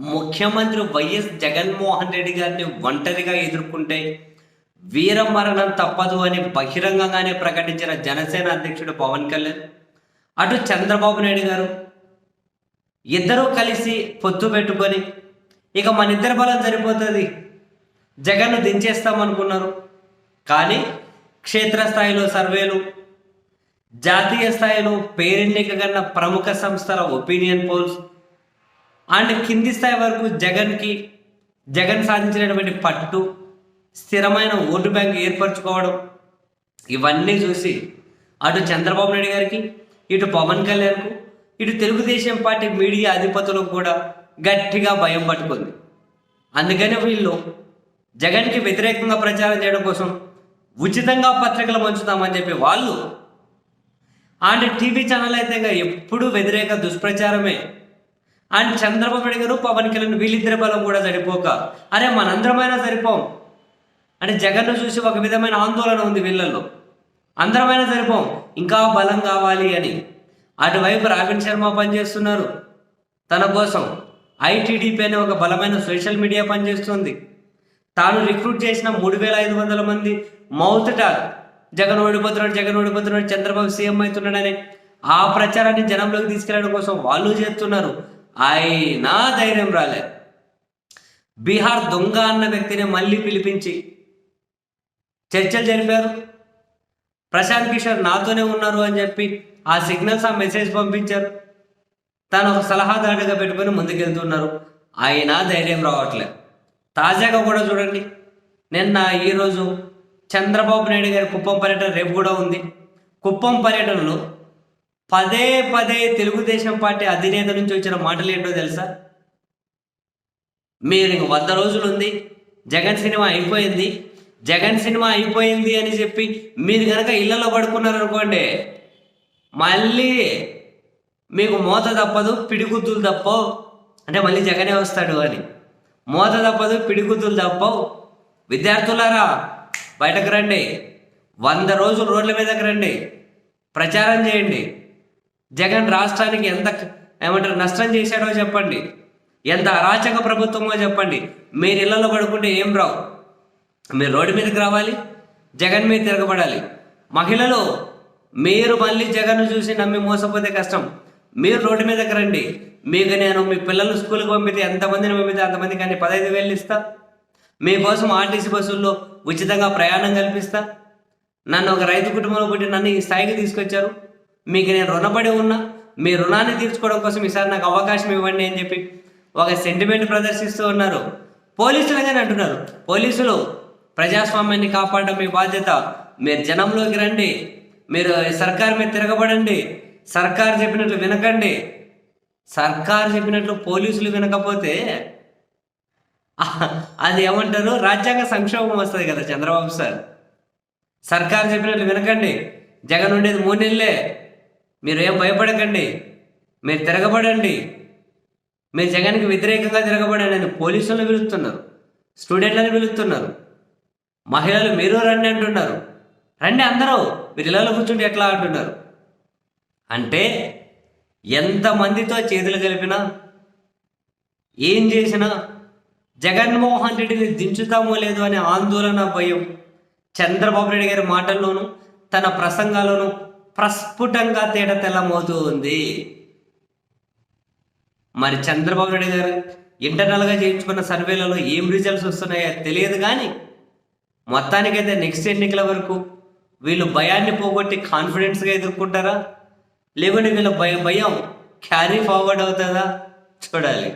ముఖ్యమంత్రి వైఎస్ జగన్మోహన్ రెడ్డి గారిని ఒంటరిగా ఎదుర్కొంటే వీరమరణం తప్పదు అని బహిరంగంగానే ప్రకటించిన జనసేన అధ్యక్షుడు పవన్ కళ్యాణ్ అటు చంద్రబాబు నాయుడు గారు ఇద్దరూ కలిసి పొత్తు పెట్టుకొని ఇక మన ఇద్దరి బలం సరిపోతుంది. జగన్ను దించేస్తామనుకున్నారు. కానీ క్షేత్రస్థాయిలో సర్వేలు జాతీయ స్థాయిలో పేరెన్నిక కన్నా ప్రముఖ సంస్థల ఒపీనియన్ పోల్స్ అండ్ కింది స్థాయి వరకు జగన్కి జగన్ సాధించినటువంటి పట్టు స్థిరమైన ఓటు బ్యాంక్ ఏర్పరచుకోవడం ఇవన్నీ చూసి అటు చంద్రబాబు నాయుడు గారికి ఇటు పవన్ కళ్యాణ్కు ఇటు తెలుగుదేశం పార్టీ మీడియా అధిపతులకు కూడా గట్టిగా భయం పట్టుకుంది. అందుకని వీళ్ళు జగన్కి వ్యతిరేకంగా ప్రచారం చేయడం కోసం ఉచితంగా పత్రికలు పంచుతామని చెప్పి వాళ్ళు అండ్ టీవీ ఛానల్ అయితే ఇంకా ఎప్పుడూ వ్యతిరేక దుష్ప్రచారమే అండ్ చంద్రబాబు నాయుడు గారు పవన్ కళ్యాణ్ వీళ్ళిద్దరి బలం కూడా సరిపోక. అరే మనందరమైనా సరిపోం. అని జగన్ను చూసి ఒక విధమైన ఆందోళన ఉంది వీళ్ళల్లో. అందరమైనా సరిపోం. ఇంకా బలం కావాలి అని. అటువైపు రాబిన్ శర్మ పనిచేస్తున్నారు. తన కోసం ఐటీడీపీ అనే ఒక బలమైన సోషల్ మీడియా పనిచేస్తుంది. తాను రిక్రూట్ చేసిన మూడు వేల ఐదు వందల మంది మౌత్ జగన్ ఓడిపోతున్నాడు జగన్ ఓడిపోతున్నాడు చంద్రబాబు సీఎం అవుతున్నాడని ఆ ప్రచారాన్ని జనంలోకి తీసుకెళ్ళడం కోసం వాళ్ళు చేస్తున్నారు. అయినా ధైర్యం రాలే. బీహార్ దొంగ అన్న వ్యక్తిని మళ్ళీ పిలిపించి చర్చలు జరిపారు. ప్రశాంత్ కిషోర్ నాతోనే ఉన్నారు అని చెప్పి ఆ సిగ్నల్స్ ఆ మెసేజ్ పంపించారు. తను ఒక సలహాదారుడిగా పెట్టుకొని ముందుకెళ్తున్నారు. అయినా ధైర్యం రావట్లేదు తాజాగా కూడా చూడండి నిన్న ఈరోజు చంద్రబాబు నాయుడు గారి కుప్పం పర్యటన రేపు కూడా ఉంది. కుప్పం పర్యటనలో పదే పదే తెలుగుదేశం పార్టీ అధినేత నుంచి వచ్చిన మాటలు ఏంటో తెలుసా? మీరు ఇంక వంద రోజులు ఉంది జగన్ సినిమా అయిపోయింది జగన్ సినిమా అయిపోయింది అని చెప్పి మీరు కనుక ఇళ్ళలో పడుకున్నారనుకోండి మళ్ళీ మీకు మోత తప్పదు పిడిగుద్దులు తప్పవు. అంటే మళ్ళీ జగనే వస్తాడు అని. మోత తప్పదు పిడిగుద్దులు తప్పవు. విద్యార్థులారా బయటకు రండి. వంద రోజులు రోడ్ల మీదకి రండి. ప్రచారం చేయండి. జగన్ రాష్ట్రానికి ఎంత ఏమంటారు నష్టం చేశాడో చెప్పండి. ఎంత అరాచక ప్రభుత్వమో చెప్పండి. మీరు ఇళ్ళలో పడుకుంటే ఏం రావు. మీరు రోడ్డు మీదకి రావాలి జగన్ మీద తిరగబడాలి. మహిళలు మీరు మళ్ళీ జగన్ను చూసి నమ్మి మోసపోతే కష్టం. మీరు రోడ్డు మీదకి రండి. మీకు నేను మీ పిల్లలు స్కూల్కి పంపితే ఎంతమందిని పంపితే అంతమంది కానీ పదహైదు వేలు ఇస్తా. మీకోసం ఆర్టీసీ బస్సుల్లో ఉచితంగా ప్రయాణం కల్పిస్తా. నన్ను ఒక రైతు కుటుంబంలో పుట్టి నన్ను ఈ స్థాయికి తీసుకొచ్చారు. మీకు నేను రుణపడి ఉన్నా మీ రుణాన్ని తీర్చుకోవడం కోసం ఈసారి నాకు అవకాశం ఇవ్వండి అని చెప్పి ఒక సెంటిమెంట్ ప్రదర్శిస్తూ ఉన్నారు. పోలీసులుగానే అంటున్నారు. పోలీసులు ప్రజాస్వామ్యాన్ని కాపాడడం మీ బాధ్యత. మీరు జనంలోకి రండి. మీరు సర్కార్ మీద తిరగబడండి. సర్కార్ చెప్పినట్లు వినకండి. సర్కార్ చెప్పినట్లు పోలీసులు వినకపోతే అది ఏమంటారు? రాజ్యాంగ సంక్షోభం వస్తుంది కదా చంద్రబాబు సార్. సర్కార్ చెప్పినట్లు వినకండి. జగన్ ఉండేది మూడు నెలలే మీరు ఏం భయపడకండి. మీరు తిరగబడండి. మీరు జగన్కి వ్యతిరేకంగా తిరగబడండి అని పోలీసులను పిలుస్తున్నారు. స్టూడెంట్లను పిలుస్తున్నారు. మహిళలు మీరు రండి అంటున్నారు. రండి అందరూ. మీరు ఇళ్ళలో కూర్చుంటే ఎట్లా అంటున్నారు. అంటే ఎంతమందితో చేతులు కలిపినా ఏం చేసినా జగన్మోహన్ రెడ్డిని దించుతామో లేదో అనే ఆందోళన భయం చంద్రబాబు నాయుడు గారి మాటల్లోనూ తన ప్రసంగాల్లోనూ ప్రస్ఫుటంగా తేడా తెల్లమవుతూ ఉంది మరి చంద్రబాబు నాయుడు గారు ఇంటర్నల్గా చేయించుకున్న సర్వేలలో ఏం రిజల్ట్స్ వస్తున్నాయో తెలియదు కానీ మొత్తానికైతే నెక్స్ట్ ఎన్నికల వరకు వీళ్ళు భయాన్ని పోగొట్టి కాన్ఫిడెన్స్గా ఎదుర్కొంటారా? లేకుంటే వీళ్ళ భయం భయం క్యారీ ఫార్వర్డ్ అవుతుందా? చూడాలి.